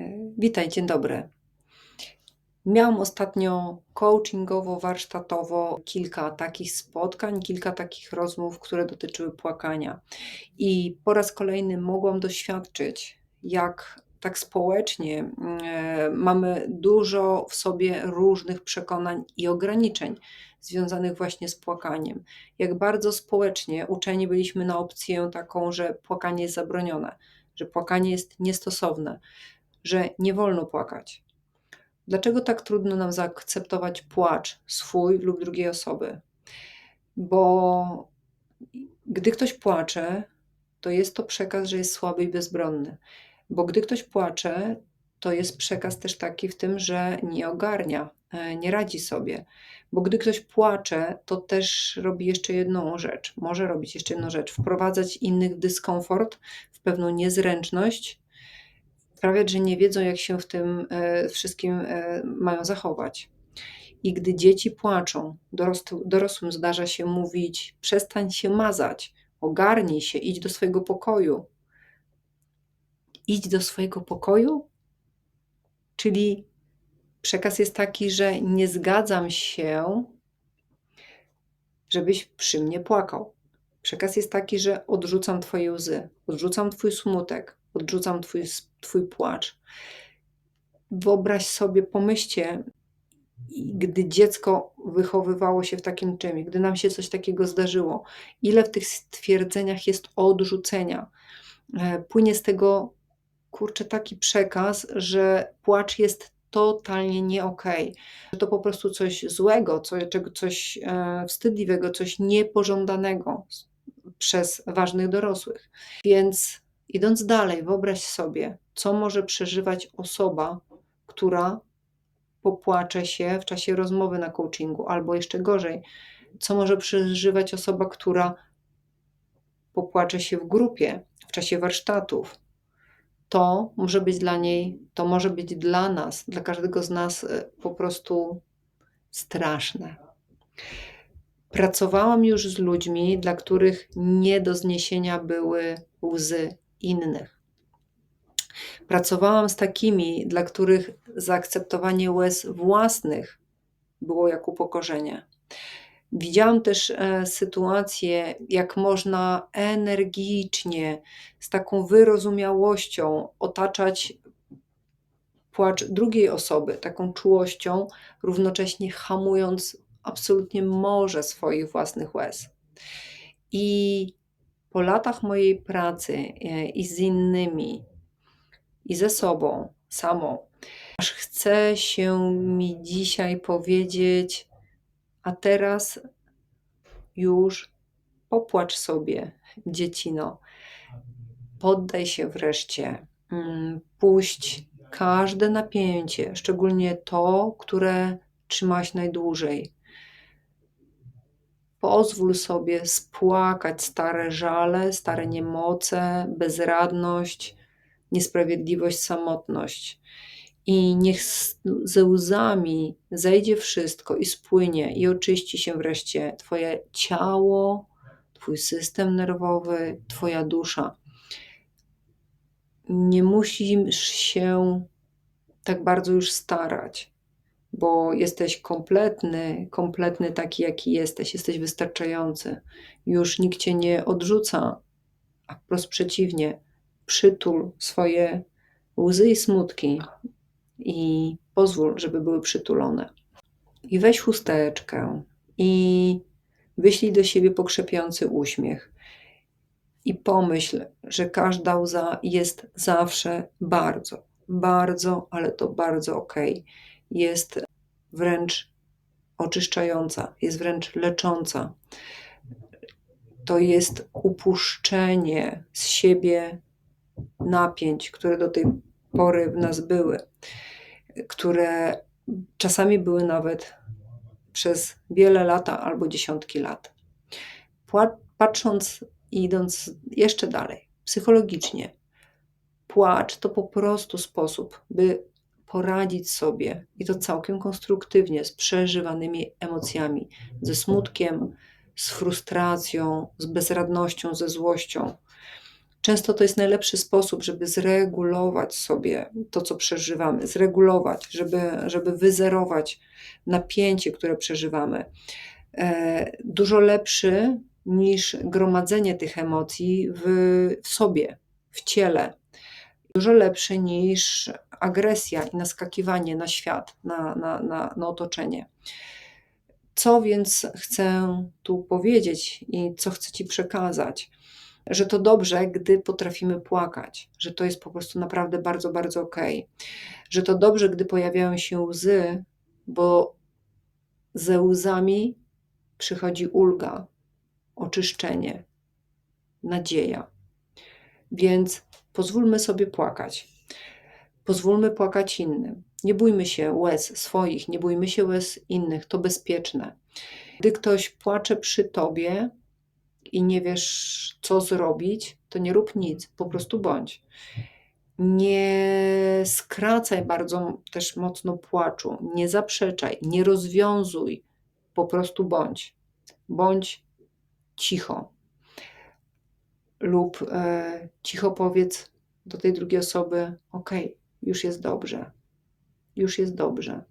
E, Witaj, dzień dobry. Miałam ostatnio coachingowo-warsztatowo kilka takich spotkań, kilka takich rozmów, które dotyczyły płakania. I po raz kolejny mogłam doświadczyć, jak tak społecznie mm, e, mamy dużo w sobie różnych przekonań i ograniczeń związanych właśnie z płakaniem. Jak bardzo społecznie uczeni byliśmy na opcję taką, że płakanie jest zabronione, że płakanie jest niestosowne, że nie wolno płakać. Dlaczego tak trudno nam zaakceptować płacz swój lub drugiej osoby? Bo gdy ktoś płacze, to jest to przekaz, że jest słaby i bezbronny. Bo gdy ktoś płacze, to jest przekaz też taki w tym, że nie ogarnia, e, nie radzi sobie. Bo gdy ktoś płacze, to też robi jeszcze jedną rzecz. Może robić jeszcze jedną rzecz: wprowadzać innych w dyskomfort, w pewną niezręczność, sprawiać, że nie wiedzą, jak się w tym e, wszystkim e, mają zachować. I gdy dzieci płaczą, dorosł- dorosłym zdarza się mówić: przestań się mazać, ogarnij się, idź do swojego pokoju. Idź do swojego pokoju? Czyli przekaz jest taki, że nie zgadzam się, żebyś przy mnie płakał. Przekaz jest taki, że odrzucam Twoje łzy, odrzucam Twój smutek, odrzucam Twój, twój płacz. Wyobraź sobie, pomyślcie, gdy dziecko wychowywało się w takim czymś, gdy nam się coś takiego zdarzyło, ile w tych stwierdzeniach jest odrzucenia. E, Płynie z tego, kurczę, taki przekaz, że płacz jest totalnie nie okej, że to po prostu coś złego, coś e, wstydliwego, coś niepożądanego przez ważnych dorosłych. Więc idąc dalej, wyobraź sobie, co może przeżywać osoba, która popłacze się w czasie rozmowy na coachingu, albo jeszcze gorzej, co może przeżywać osoba, która popłacze się w grupie, w czasie warsztatów. To może być dla niej, to może być dla nas, dla każdego z nas e, po prostu straszne. Pracowałam już z ludźmi, dla których nie do zniesienia były łzy innych. Pracowałam z takimi, dla których zaakceptowanie łez własnych było jak upokorzenie. Widziałam też e, sytuację, jak można energicznie, z taką wyrozumiałością otaczać płacz drugiej osoby, taką czułością, równocześnie hamując absolutnie morze swoich własnych łez. I po latach mojej pracy e, i z innymi, i ze sobą, samą, aż chce się mi dzisiaj powiedzieć, a teraz już popłacz sobie, dziecino. Poddaj się wreszcie. Mm, Puść każde napięcie, szczególnie to, które trzymaś najdłużej. Pozwól sobie spłakać stare żale, stare niemoce, bezradność, niesprawiedliwość, samotność. I niech ze łzami zejdzie wszystko i spłynie, i oczyści się wreszcie Twoje ciało, Twój system nerwowy, Twoja dusza. Nie musisz się tak bardzo już starać, bo jesteś kompletny, kompletny taki, jaki jesteś, jesteś wystarczający. Już nikt cię nie odrzuca, a wprost przeciwnie, przytul swoje łzy i smutki i pozwól, żeby były przytulone. I weź chusteczkę i wyślij do siebie pokrzepiający uśmiech. I pomyśl, że każda łza jest zawsze bardzo, bardzo, ale to bardzo okej. Jest wręcz oczyszczająca, jest wręcz lecząca. To jest upuszczenie z siebie napięć, które do tej pory w nas były, które czasami były nawet przez wiele lat albo dziesiątki lat. Patrząc i idąc jeszcze dalej, psychologicznie, płacz to po prostu sposób, by poradzić sobie i to całkiem konstruktywnie z przeżywanymi emocjami, ze smutkiem, z frustracją, z bezradnością, ze złością. Często to jest najlepszy sposób, żeby zregulować sobie to, co przeżywamy, zregulować, żeby, żeby wyzerować napięcie, które przeżywamy. E, dużo lepszy niż gromadzenie tych emocji w, w sobie, w ciele. Dużo lepszy niż agresja i naskakiwanie na świat, na, na, na, na otoczenie. Co więc chcę tu powiedzieć i co chcę Ci przekazać? Że to dobrze, gdy potrafimy płakać, że to jest po prostu naprawdę bardzo, bardzo okej. Że to dobrze, gdy pojawiają się łzy, bo ze łzami przychodzi ulga, oczyszczenie, nadzieja. Więc pozwólmy sobie płakać. Pozwólmy płakać innym. Nie bójmy się łez swoich, nie bójmy się łez innych, to bezpieczne. Gdy ktoś płacze przy tobie i nie wiesz, co zrobić, to nie rób nic, po prostu bądź. Nie skracaj bardzo też mocno płaczu, nie zaprzeczaj, nie rozwiązuj, po prostu bądź. Bądź cicho. Lub e, cicho powiedz do tej drugiej osoby: OK, już jest dobrze, już jest dobrze.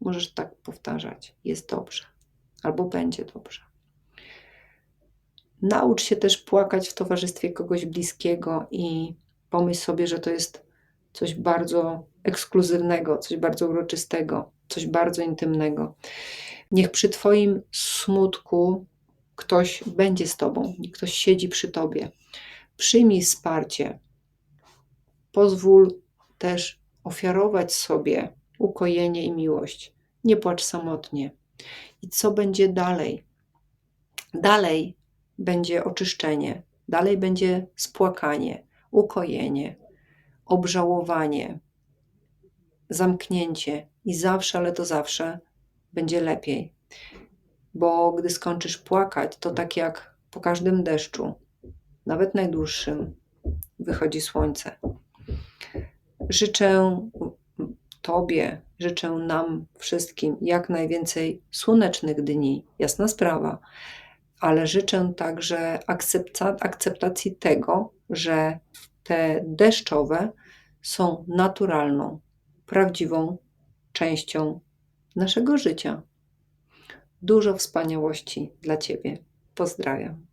Możesz tak powtarzać: jest dobrze, albo będzie dobrze. Naucz się też płakać w towarzystwie kogoś bliskiego i pomyśl sobie, że to jest coś bardzo ekskluzywnego, coś bardzo uroczystego, coś bardzo intymnego. Niech przy Twoim smutku ktoś będzie z Tobą, ktoś siedzi przy Tobie. Przyjmij wsparcie. Pozwól też ofiarować sobie ukojenie i miłość. Nie płacz samotnie. I co będzie dalej? Dalej będzie oczyszczenie, dalej będzie spłakanie, ukojenie, obżałowanie, zamknięcie i zawsze, ale to zawsze będzie lepiej. Bo gdy skończysz płakać, to tak jak po każdym deszczu, nawet najdłuższym, wychodzi słońce. Życzę Tobie, życzę nam wszystkim jak najwięcej słonecznych dni, jasna sprawa, ale życzę także akceptacji tego, że te deszczowe są naturalną, prawdziwą częścią naszego życia. Dużo wspaniałości dla Ciebie. Pozdrawiam.